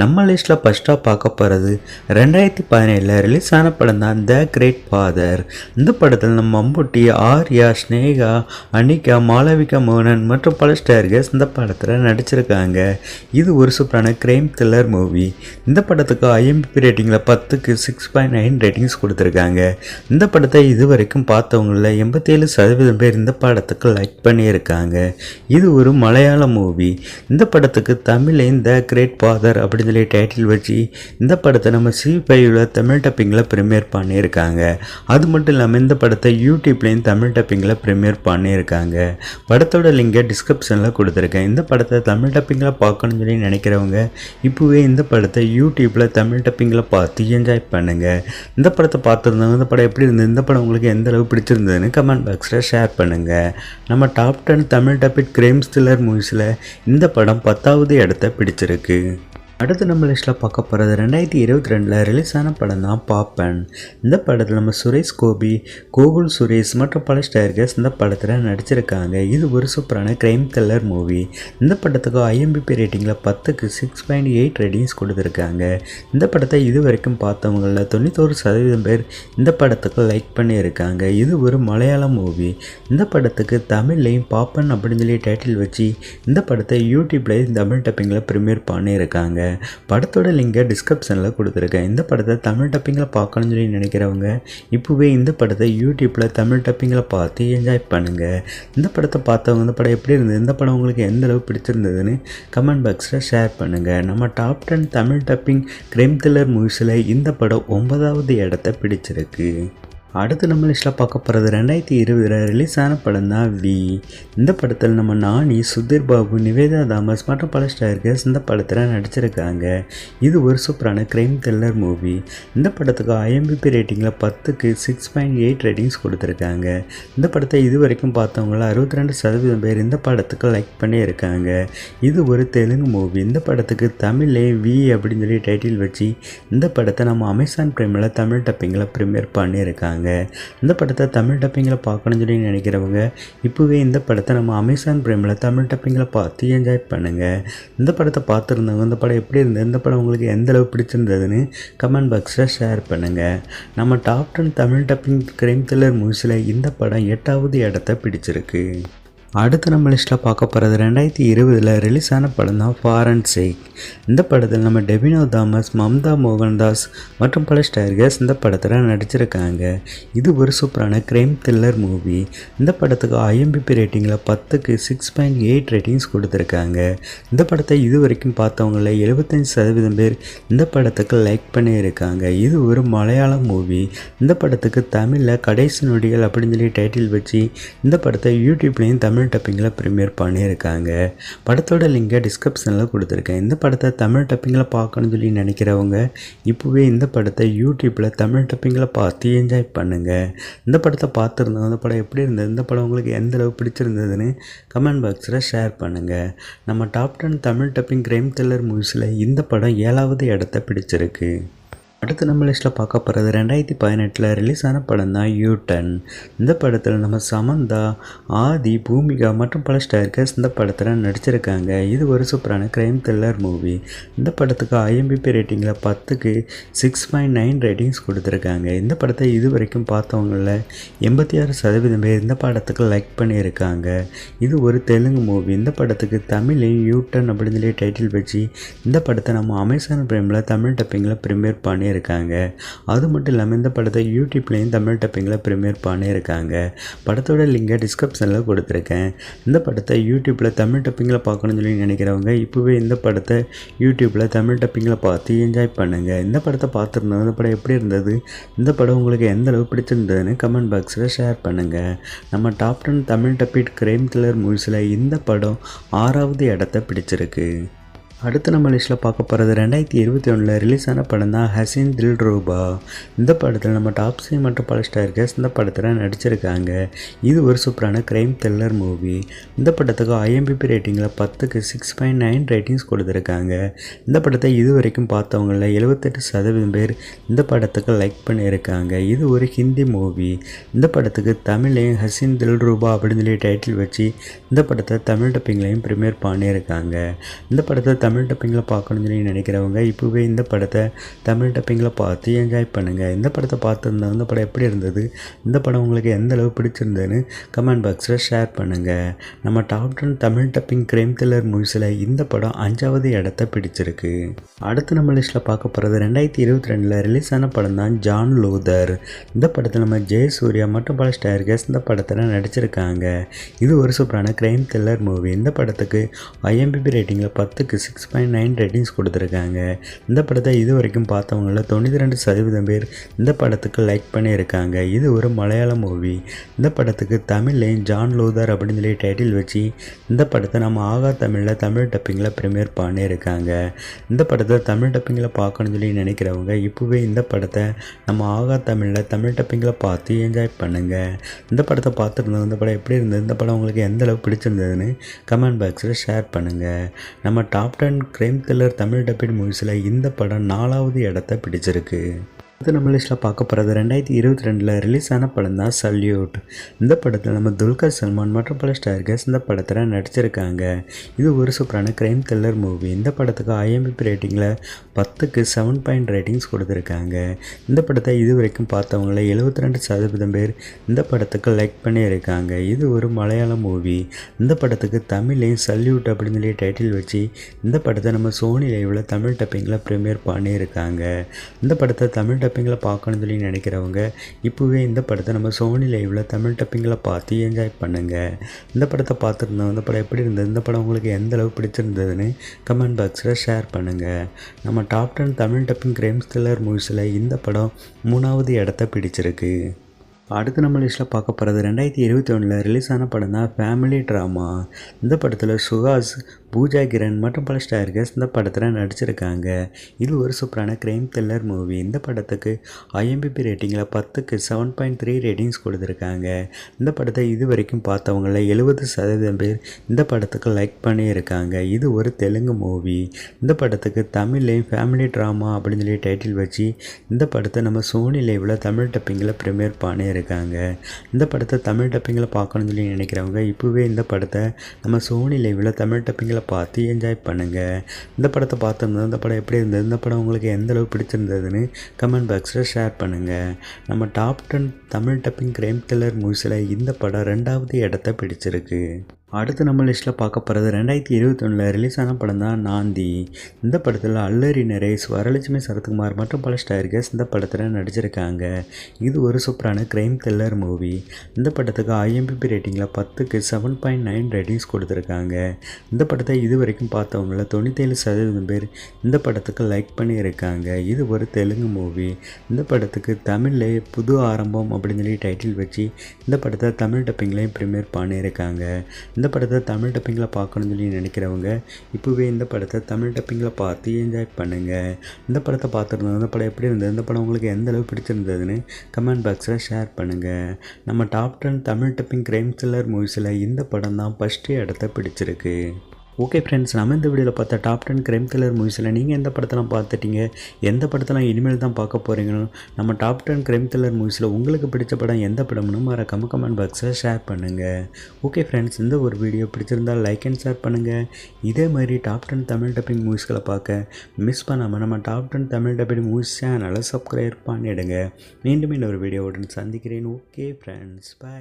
நம்ம லிஸ்ட்டில் ஃபஸ்ட்டாக பார்க்க போகிறது ரெண்டாயிரத்தி பதினேழில் ரிலீஸ் ஆன படம் தான் த கிரேட் ஃபாதர் இந்த படத்தில் நம்ம மம்புட்டி ஆர்யா ஸ்னேகா அனிகா மாளவிகா மோகனன் மற்றும் பல ஸ்டார்கர்ஸ் இந்த படத்தில் நடிச்சிருக்காங்க. இது ஒரு சூப்பரான கிரைம் த்ரில்லர் மூவி இந்த படத்துக்கு ஐஎம்பி ரேட்டிங்கில் பத்துக்கு சிக்ஸ் பாயிண்ட் நைன் ரேட்டிங்ஸ் கொடுத்துருக்காங்க. இந்த படத்தை இது வரைக்கும் பார்த்தவங்களில் எண்பத்தேழு சதவீதம் பேர் இந்த படத்துக்கு லைக் பண்ணியிருக்காங்க. இது ஒரு மலையாள மூவி இந்த படத்துக்கு தமிழில் இந்த கிரேட் ஃபாதர் அப்படின்னு சொல்லி டைட்டில் வச்சு இந்த படத்தை நம்ம சி ஃபைவ்ல தமிழ் டப்பிங்கில் ப்ரிமியர் பண்ணியிருக்காங்க. அது மட்டும் இல்லாமல் இந்த படத்தை யூடியூப்லேயும் தமிழ் டப்பிங்கில் ப்ரிமியர் பண்ணியிருக்காங்க. படத்தோட லிங்கை டிஸ்கிரிப்ஷனில் கொடுத்துருக்கேன். இந்த படத்தை தமிழ் டப்பிங்கில் பார்க்கணும்னு சொல்லி நினைக்கிறவங்க இப்போவே இந்த படத்தை யூடியூப்பில் தமிழ் டப்பிங்கில் பார்த்து என்ஜாய் பண்ணுங்கள் இந்த படத்தை பார்த்துருந்தவங்க இந்த படம் எப்படி இருந்தது இந்த படம் உங்களுக்கு எந்த அளவு பிடிச்சிருந்ததுன்னு கமெண்ட் பாக்ஸில் ஷேர் பண்ணுங்கள் நம்ம top ten Tamil dubbed crime thriller மூவிஸில் இந்த படம் பத்தாவது இடத்த பிடிச்சிருக்கு. அடுத்து நம்ம லிஸ்ட்டில் பார்க்க போகிறது ரெண்டாயிரத்தி இருபத்தி ரெண்டில் ரிலீஸ் ஆன படம் தான் பாப்பன் இந்த படத்தில் நம்ம சுரேஷ் கோபி கோகுல் சுரேஷ் மற்றும் பல ஸ்டார்கர்ஸ் இந்த படத்தில் நடிச்சிருக்காங்க. இது ஒரு சூப்பரான கிரைம் த்ரில்லர் மூவி இந்த படத்துக்கு ஐஎம்பிபி ரேட்டிங்கில் பத்துக்கு சிக்ஸ் பாயிண்ட் எயிட் ரேட்டிங்ஸ் கொடுத்துருக்காங்க. இந்த படத்தை இது வரைக்கும் பார்த்தவங்களில் தொண்ணூத்தோரு சதவீதம் பேர் இந்த படத்துக்கு லைக் பண்ணியிருக்காங்க. இது ஒரு மலையாள மூவி இந்த படத்துக்கு தமிழ்லையும் பாப்பன் அப்படின்னு சொல்லி டைட்டில் வச்சு இந்த படத்தை யூடியூப்லேயும் தமிழ் டப்பிங்கில் ப்ரிமியர் பண்ணியிருக்காங்க. படத்தோட லிங்கை டிஸ்கிரிப்ஷனில் கொடுத்துருக்கேன். இந்த படத்தை தமிழ் டப்பிங்கில் பார்க்கணும்னு சொல்லி நினைக்கிறவங்க இப்போவே இந்த படத்தை யூடியூப்பில் தமிழ் டப்பிங்கில் பார்த்து என்ஜாய் பண்ணுங்கள் இந்த படத்தை பார்த்தவங்க இந்த படம் எப்படி இருந்தது இந்த படம் உங்களுக்கு எந்த அளவு பிடிச்சிருந்ததுன்னு கமெண்ட் பாக்ஸில் ஷேர் பண்ணுங்கள் நம்ம top ten Tamil dubbing crime thriller மூவிஸில் இந்த படம் ஒன்பதாவது இடத்த பிடிச்சிருக்கு. அடுத்து நம்ம லிஸ்ட்டில் பார்க்க போகிறது ரெண்டாயிரத்தி இருபதில் ரிலீஸ் ஆன படம் தான் வி இந்த படத்தில் நம்ம நானி சுதீர் பாபு நிவேதா தாமஸ் மற்றும் பல ஸ்டார்கர்ஸ் இந்த படத்தில் நடிச்சிருக்காங்க. இது ஒரு சூப்பரான கிரைம் த்ரில்லர் மூவி இந்த படத்துக்கு ஐஎம்பிபி ரேட்டிங்கில் பத்துக்கு சிக்ஸ் பாயிண்ட் எயிட் ரேட்டிங்ஸ் கொடுத்துருக்காங்க. இந்த படத்தை இது வரைக்கும் பார்த்தவங்கள அறுபத்தி ரெண்டு சதவீதம் பேர் இந்த படத்துக்கு லைக் பண்ணியிருக்காங்க. இது ஒரு தெலுங்கு மூவி இந்த படத்துக்கு தமிழே வி அப்படின்னு சொல்லி டைட்டில் வச்சு இந்த படத்தை நம்ம அமேசான் பிரைமில் தமிழ் டப்பிங்கில் ப்ரீமியர் பண்ணியிருக்காங்க. இந்த படத்தை தமிழ் டப்பிங்கில் பார்க்கணும்னு சொல்லி நினைக்கிறவங்க இப்போவே இந்த படத்தை நம்ம அமேசான் பிரேமில் தமிழ் டப்பிங்கில் பார்த்து என்ஜாய் பண்ணுங்கள் இந்த படத்தை பார்த்துருந்தவங்க இந்த படம் எப்படி இருந்தது இந்த படம் உங்களுக்கு எந்த அளவு பிடிச்சிருந்ததுன்னு கமெண்ட் பாக்ஸில் ஷேர் பண்ணுங்கள் நம்ம top ten Tamil dubbing crime thriller மூவிஸில் இந்த படம் எட்டாவது இடத்த பிடிச்சிருக்கு. அடுத்து நம்ம லிஸ்ட்டில் பார்க்க போகிறது ரெண்டாயிரத்தி இருபதில் ரிலீஸ் ஆன படம் தான் ஃபாரன் சேக் இந்த படத்தில் நம்ம டெபினோ தாமஸ் மம்தா மோகன்தாஸ் மற்றும் பல ஸ்டார்கர்ஸ் இந்த படத்தில் நடிச்சிருக்காங்க. இது ஒரு சூப்பரான கிரைம் த்ரில்லர் மூவி இந்த படத்துக்கு ஐஎம்பிபி ரேட்டிங்கில் பத்துக்கு சிக்ஸ் பாயிண்ட் எயிட் ரேட்டிங்ஸ் கொடுத்துருக்காங்க. இந்த படத்தை இது வரைக்கும் பார்த்தவங்கள எழுபத்தஞ்சு சதவீதம் பேர் இந்த படத்துக்கு லைக் பண்ணியிருக்காங்க. இது ஒரு மலையாள மூவி இந்த படத்துக்கு தமிழில் கடைசி நொடிகள் அப்படின்னு சொல்லி டைட்டில் வச்சு இந்த படத்தை யூடியூப்லேயும் தமிழ் தமிழ் டப்பிங்கில் ப்ரீமியர் பண்ணியிருக்காங்க. படத்தோட லிங்கை டிஸ்கிரிப்ஷனில் கொடுத்துருக்கேன். இந்த படத்தை தமிழ் டப்பிங்கில் பார்க்கணும்னு சொல்லி நினைக்கிறவங்க இப்போவே இந்த படத்தை யூடியூப்பில் தமிழ் டப்பிங்கில் பார்த்து என்ஜாய் பண்ணுங்கள் இந்த படத்தை பார்த்துருந்தோம் இந்த படம் எப்படி இருந்தது இந்த படம் உங்களுக்கு எந்த அளவு பிடிச்சிருந்ததுன்னு கமெண்ட் பாக்ஸில் ஷேர் பண்ணுங்கள் நம்ம top ten Tamil dubbing crime thriller மூவிஸில் இந்த படம் ஏழாவது இடத்த பிடிச்சிருக்கு. அடுத்து நம்ம லிஸ்ட்டில் பார்க்க போகிறது ரெண்டாயிரத்தி பதினெட்டில் ரிலீஸ் ஆன படம் தான் யூ இந்த படத்தில் நம்ம சமந்தா ஆதி பூமிகா மற்றும் பல ஸ்டார்கர்ஸ் இந்த படத்தில் நடிச்சிருக்காங்க. இது ஒரு சூப்பரான க்ரைம் த்ரில்லர் மூவி இந்த படத்துக்கு ஐஎம்பிபி ரேட்டிங்கில் பத்துக்கு சிக்ஸ் பாயிண்ட் நைன் ரேட்டிங்ஸ் கொடுத்துருக்காங்க. இந்த படத்தை இது வரைக்கும் பார்த்தவங்கள எண்பத்தி ஆறு சதவீதம் பேர் இந்த படத்துக்கு லைக் பண்ணியிருக்காங்க. இது ஒரு தெலுங்கு மூவி இந்த படத்துக்கு தமிழில் யூ டர்ன் அப்படின்னு சொல்லி டைட்டில் வச்சு இந்த படத்தை நம்ம அமேசான் பிரைமில் தமிழ் டப்பிங்கில் ப்ரிமியர் பண்ணி பண்ணியிருக்காங்க. அது மட்டும் இல்லாமல் இந்த படத்தை யூடியூப்லேயும் தமிழ் டப்பிங்கில் ப்ரீமியர் பண்ணியிருக்காங்க. படத்தோட லிங்கை டிஸ்கிரிப்ஷனில் கொடுத்துருக்கேன். இந்த படத்தை யூடியூப்பில் தமிழ் டப்பிங்கில் பார்க்கணும்னு சொல்லி நினைக்கிறவங்க இப்போவே இந்த படத்தை யூடியூப்பில் தமிழ் டப்பிங்கில் பார்த்து என்ஜாய் பண்ணுங்கள் இந்த படத்தை பார்த்துருந்தோம் இந்த படம் எப்படி இருந்தது? இந்த படம் உங்களுக்கு எந்த அளவு பிடிச்சிருந்ததுன்னு கமெண்ட் பாக்ஸில் ஷேர் பண்ணுங்கள் நம்ம top ten Tamil dubbed crime thriller மூவிஸில் இந்த படம் ஆறாவது இடத்த பிடிச்சிருக்கு. அடுத்து நம்ம லிஸ்ட்டில் பார்க்க போகிறது ரெண்டாயிரத்தி இருபத்தி ஒன்றில் ரிலீஸ் ஆன படம் தான் ஹசின் தில் ரூபா இந்த படத்தில் நம்ம டாப்ஸி மற்றும் பல ஸ்டார்கர்ஸ் இந்த படத்தில் நடிச்சிருக்காங்க. இது ஒரு சூப்பரான கிரைம் த்ரில்லர் மூவி இந்த படத்துக்கு ஐஎம்பிபி ரேட்டிங்கில் பத்துக்கு சிக்ஸ் பாயிண்ட் நைன் ரேட்டிங்ஸ் கொடுத்துருக்காங்க. இந்த படத்தை இது வரைக்கும் பார்த்தவங்களில் எழுபத்தெட்டு சதவீதம் பேர் இந்த படத்துக்கு லைக் பண்ணியிருக்காங்க. இது ஒரு ஹிந்தி மூவி இந்த படத்துக்கு தமிழையும் ஹசின் தில் ரூபா அப்படின்னு சொல்லி டைட்டில் வச்சு இந்த படத்தை தமிழ் டப்பிங்லையும் ப்ரிமியர் பண்ணியிருக்காங்க. இந்த படத்தை தமிழ் டப்பிங்கில் பார்க்கணும்னு சொல்லி நினைக்கிறவங்க இப்போவே இந்த படத்தை தமிழ் டப்பிங்கில் பார்த்து என்ஜாய் பண்ணுங்கள் இந்த படத்தை பார்த்துருந்தா இந்த படம் எப்படி இருந்தது? இந்த படம் உங்களுக்கு எந்த அளவு பிடிச்சிருந்ததுன்னு கமெண்ட் பாக்ஸில் ஷேர் பண்ணுங்கள் நம்ம top ten Tamil dubbing crime thriller மூவிஸில் இந்த படம் அஞ்சாவது இடத்த பிடிச்சிருக்கு. அடுத்து நம்ம லிஸ்ட்டில் பார்க்க போகிறது ரெண்டாயிரத்தி இருபத்தி ரெண்டில் ரிலீஸ் ஆன படம் தான் ஜான் லூதர். இந்த படத்தில் நம்ம ஜெயசூர்யா மற்றும் பல ஸ்டார்கஸ் இந்த படத்தில் நடிச்சிருக்காங்க. இது ஒரு சூப்பரான கிரைம் த்ரில்லர் மூவி இந்த படத்துக்கு ஐஎம்பிபி ரேட்டிங்கில் பத்துக்கு six six point nine ratings கொடுத்துருக்காங்க. இந்த படத்தை இது வரைக்கும் பார்த்தவங்கள தொண்ணூற்றி ரெண்டு சதவீதம் பேர் இந்த படத்துக்கு லைக் பண்ணியிருக்காங்க. இது ஒரு மலையாள மூவி இந்த படத்துக்கு தமிழ்லையும் ஜான் லூதர் அப்படின்னு சொல்லி டைட்டில் வச்சு இந்த படத்தை நம்ம ஆகா தமிழில் தமிழ் டப்பிங்கில் ப்ரீமியர் பண்ணியிருக்காங்க. இந்த படத்தை தமிழ் டப்பிங்கில் பார்க்கணும்னு சொல்லி நினைக்கிறவங்க இப்போவே இந்த படத்தை நம்ம ஆகா தமிழில் தமிழ் டப்பிங்கில் பார்த்து என்ஜாய் பண்ணுங்கள் இந்த படத்தை பார்த்துருந்தோம் இந்த படம் எப்படி இருந்தது? இந்த படம் உங்களுக்கு எந்த அளவுக்கு பிடிச்சிருந்ததுன்னு கமெண்ட் பாக்ஸில் ஷேர் பண்ணுங்கள் நம்ம top ten crime thriller Tamil dubbed மூவிஸில் இந்த படம் நாலாவது இடத்த பிடிச்சிருக்கு. அடுத்து நம்ம லிஸ்ட்டில் பார்க்க போகிறது ரெண்டாயிரத்தி இருபத்தி ரெண்டில் ரிலீஸ் ஆன படம் தான் சல்யூட் இந்த படத்தில் நம்ம துல்கர் சல்மான் மற்றும் பல ஸ்டார்கர்ஸ் இந்த படத்தில் நடிச்சிருக்காங்க. இது ஒரு சூப்பரான கிரைம் த்ரில்லர் மூவி இந்த படத்துக்கு ஐஎம்பிபி ரேட்டிங்கில் பத்துக்கு செவன் பாயிண்ட் ரேட்டிங்ஸ் கொடுத்துருக்காங்க. இந்த படத்தை இது வரைக்கும் பார்த்தவங்கள எழுபத்தி ரெண்டு சதவீதம் பேர் இந்த படத்துக்கு லைக் பண்ணியிருக்காங்க. இது ஒரு மலையாள மூவி இந்த படத்துக்கு தமிழையும் சல்யூட் அப்படின்னு சொல்லி டைட்டில் வச்சு இந்த படத்தை நம்ம சோனி லைவில் தமிழ் டப்பிங்கில் ப்ரீமியர் பண்ணியிருக்காங்க. இந்த படத்தை தமிழ் டப்பிங்கில் பார்க்கணும்னு சொல்லி நினைக்கிறவங்க இப்போவே இந்த படத்தை நம்ம சோனி லைவில் தமிழ் டப்பிங்கில் பார்த்து என்ஜாய் பண்ணுங்கள் இந்த படத்தை பார்த்துருந்தோம் இந்த படம் எப்படி இருந்தது? இந்த படம் உங்களுக்கு எந்த அளவு பிடிச்சிருந்ததுன்னு கமெண்ட் பாக்ஸில் ஷேர் பண்ணுங்கள் நம்ம top ten Tamil dubbing crime thriller மூவிஸில் இந்த படம் மூணாவது இடத்த பிடிச்சிருக்கு. அடுத்து நம்ம லிஸ்ட்டில் பார்க்க போகிறது ரெண்டாயிரத்தி இருபத்தி ஒன்றில் ரிலீஸ் ஆன படம் தான் ஃபேமிலி ட்ராமா இந்த படத்தில் சுஹாஸ் பூஜா கிரண் மற்றும் பல ஸ்டார்கர்ஸ் இந்த படத்தில் நடிச்சிருக்காங்க. இது ஒரு சூப்பரான கிரைம் த்ரில்லர் மூவி இந்த படத்துக்கு ஐஎம்பிபி ரேட்டிங்கில் பத்துக்கு செவன் பாயிண்ட் த்ரீ ரேட்டிங்ஸ் கொடுத்துருக்காங்க. இந்த படத்தை இது வரைக்கும் பார்த்தவங்கள எழுபது சதவீதம் பேர் இந்த படத்துக்கு லைக் பண்ணியிருக்காங்க. இது ஒரு தெலுங்கு மூவி இந்த படத்துக்கு தமிழ்லேயும் ஃபேமிலி ட்ராமா அப்படின்னு சொல்லி டைட்டில் வச்சு இந்த படத்தை நம்ம சோனி லைவில் தமிழ் டப்பிங்கில் ப்ரீமியர் பண்ணியிருக்காங்க. இந்த படத்தை தமிழ் டப்பிங்கில் பார்க்கணும்னு சொல்லி நினைக்கிறவங்க இப்போவே இந்த படத்தை நம்ம சோனி லைவில் தமிழ் டப்பிங்கில் பார்த்து என்ஜாய் பண்ணுங்கள் இந்த படத்தை பார்த்துருந்தோம் இந்த படம் எப்படி இருந்தது? இந்த படம் உங்களுக்கு எந்த அளவு பிடிச்சிருந்ததுன்னு கமெண்ட் பாக்ஸில் ஷேர் பண்ணுங்கள் நம்ம top ten Tamil dubbing crime thriller மூவிஸில் இந்த படம் ரெண்டாவது இடத்த பிடிச்சிருக்கு. அடுத்து நம்ம லிஸ்ட்டில் பார்க்க போகிறது ரெண்டாயிரத்தி இருபத்தொன்னில் ரிலீஸ் ஆன படம் தான் நாந்தி. இந்த படத்தில் அல்லரி நரேஷ் வரலட்சுமி சரத்குமார் மற்றும் பல ஸ்டார்கர்ஸ் இந்த படத்தில் நடிச்சிருக்காங்க. இது ஒரு சூப்பரான கிரைம் த்ரில்லர் மூவி இந்த படத்துக்கு ஐஎம்பிபி ரேட்டிங்கில் பத்துக்கு செவன் பாயிண்ட் நைன் ரேட்டிங்ஸ் கொடுத்துருக்காங்க. இந்த படத்தை இது வரைக்கும் பார்த்தவங்கள தொண்ணூற்றேழு சதவீதம் பேர் இந்த படத்துக்கு லைக் பண்ணியிருக்காங்க. இது ஒரு தெலுங்கு மூவி இந்த படத்துக்கு தமிழில் புது ஆரம்பம் அப்படின்னு சொல்லி டைட்டில் வச்சு இந்த படத்தை தமிழ் டப்பிங்லேயும் ப்ரீமியர் பண்ணியிருக்காங்க. இந்த படத்தை தமிழ் டப்பிங்கில் பார்க்கணும்னு சொல்லி நினைக்கிறவங்க இப்போவே இந்த படத்தை தமிழ் டப்பிங்கில் பார்த்து என்ஜாய் பண்ணுங்கள் இந்த படத்தை பார்த்துருந்தோம் இந்த படம் எப்படி இருந்தது? இந்த படம் உங்களுக்கு எந்த அளவு பிடிச்சிருந்ததுன்னு கமெண்ட் பாக்ஸில் ஷேர் பண்ணுங்கள் நம்ம top ten Tamil dubbing crime thriller மூவிஸில் இந்த படம் தான் ஃபஸ்ட்டு இடத்த பிடிச்சிருக்கு. ஓகே ஃப்ரெண்ட்ஸ் நம்ம இந்த வீடியோவில் பார்த்த டாப் டென் கிரைம் த்ரில்லர் மூவிஸில் நீங்கள் எந்த படத்தெல்லாம் பார்த்துட்டீங்க? எந்த படத்தெல்லாம் இனிமேல் தான் பார்க்க போகிறீங்களோ நம்ம டாப் டென் கிரைம் த்ரில்லர் மூவிஸில் உங்களுக்கு பிடிச்ச படம் எந்த படம்னு மறக்காம கமெண்ட் பாக்ஸில் ஷேர் பண்ணுங்கள் ஓகே ஃப்ரெண்ட்ஸ் இந்த ஒரு வீடியோ பிடிச்சிருந்தால் லைக் அண்ட் ஷேர் பண்ணுங்கள் இதே மாதிரி டாப் டென் தமிழ் டப்பிங் மூவிஸ்களை பார்க்க மிஸ் பண்ணாமல் நம்ம top ten Tamil dubbing movies சேனலை சப்ஸ்கிரைப் பண்ணிவிடுங்க மீண்டும் இன்னொரு வீடியோவுடன் சந்திக்கிறேன். Okay friends by